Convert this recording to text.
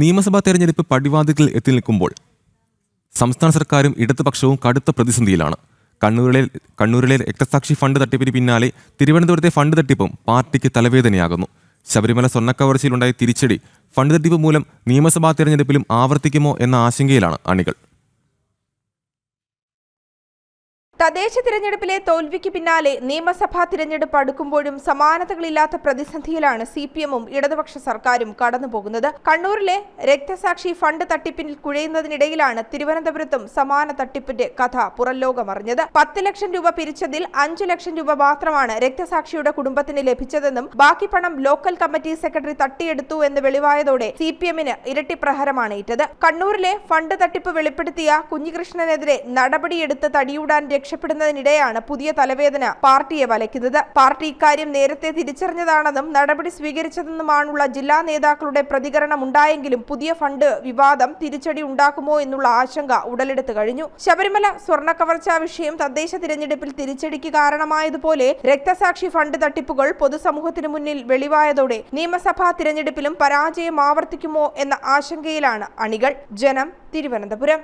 നിയമസഭാ തെരഞ്ഞെടുപ്പ് പടിവാതിക്കൽ എത്തി നിൽക്കുമ്പോൾ സംസ്ഥാന സർക്കാരും ഇടതുപക്ഷവും കടുത്ത പ്രതിസന്ധിയിലാണ്. കണ്ണൂരിലെ കണ്ണൂരിലെ രക്തസാക്ഷി ഫണ്ട് തട്ടിപ്പിന് പിന്നാലെ തിരുവനന്തപുരത്തെ ഫണ്ട് തട്ടിപ്പും പാർട്ടിക്ക് തലവേദനയാകുന്നു. ശബരിമല സ്വർണക്കവർച്ചയിലുണ്ടായ തിരിച്ചടി ഫണ്ട് തട്ടിപ്പ് മൂലം നിയമസഭാ തെരഞ്ഞെടുപ്പിലും ആവർത്തിക്കുമോ എന്ന ആശങ്കയിലാണ് അണികൾ. തദ്ദേശ തിരഞ്ഞെടുപ്പിലെ തോൽവിക്ക് പിന്നാലെ നിയമസഭാ തിരഞ്ഞെടുപ്പ് അടുക്കുമ്പോഴും സമാനതകളില്ലാത്ത പ്രതിസന്ധിയിലാണ് സി പി എമ്മും ഇടതുപക്ഷ സർക്കാരും കടന്നുപോകുന്നത്. കണ്ണൂരിലെ രക്തസാക്ഷി ഫണ്ട് തട്ടിപ്പിൽ കുഴയുന്നതിനിടയിലാണ് തിരുവനന്തപുരത്തും സമാന തട്ടിപ്പിന്റെ കഥ പുറംലോകമറിഞ്ഞത്. പത്ത് ലക്ഷം രൂപ പിരിച്ചതിൽ അഞ്ചു ലക്ഷം രൂപ മാത്രമാണ് രക്തസാക്ഷിയുടെ കുടുംബത്തിന് ലഭിച്ചതെന്നും ബാക്കി പണം ലോക്കൽ കമ്മിറ്റി സെക്രട്ടറി തട്ടിയെടുത്തു എന്ന് വെളിവായതോടെ സി പി എമ്മിന് ഇരട്ടി പ്രഹരമാണ് ഏറ്റത് കണ്ണൂരിലെ ഫണ്ട് തട്ടിപ്പ് വെളിപ്പെടുത്തിയ കുഞ്ഞികൃഷ്ണനെതിരെ നടപടിയെടുത്ത് തടിയൂടാൻ രക്ഷപ്പെടുന്നതിനിടെയാണ് പുതിയ തലവേദന പാർട്ടിയെ വലയ്ക്കുന്നത്. പാർട്ടി ഇക്കാര്യം നേരത്തെ തിരിച്ചറിഞ്ഞതാണെന്നും നടപടി സ്വീകരിച്ചതെന്നുമാണുള്ള ജില്ലാ നേതാക്കളുടെ പ്രതികരണം ഉണ്ടായെങ്കിലും പുതിയ ഫണ്ട് വിവാദം തിരിച്ചടി ഉണ്ടാക്കുമോ എന്നുള്ള ആശങ്ക ഉടലെടുത്തു കഴിഞ്ഞു. ശബരിമല സ്വർണ കവർച്ചാ വിഷയം തദ്ദേശ തിരഞ്ഞെടുപ്പിൽ തിരിച്ചടിക്ക് കാരണമായതുപോലെ രക്തസാക്ഷി ഫണ്ട് തട്ടിപ്പുകൾ പൊതുസമൂഹത്തിന് മുന്നിൽ വെളിവായതോടെ നിയമസഭാ തിരഞ്ഞെടുപ്പിലും പരാജയം ആവർത്തിക്കുമോ എന്ന ആശങ്കയിലാണ് അണികൾ. ജനം തിരുവനന്തപുരം.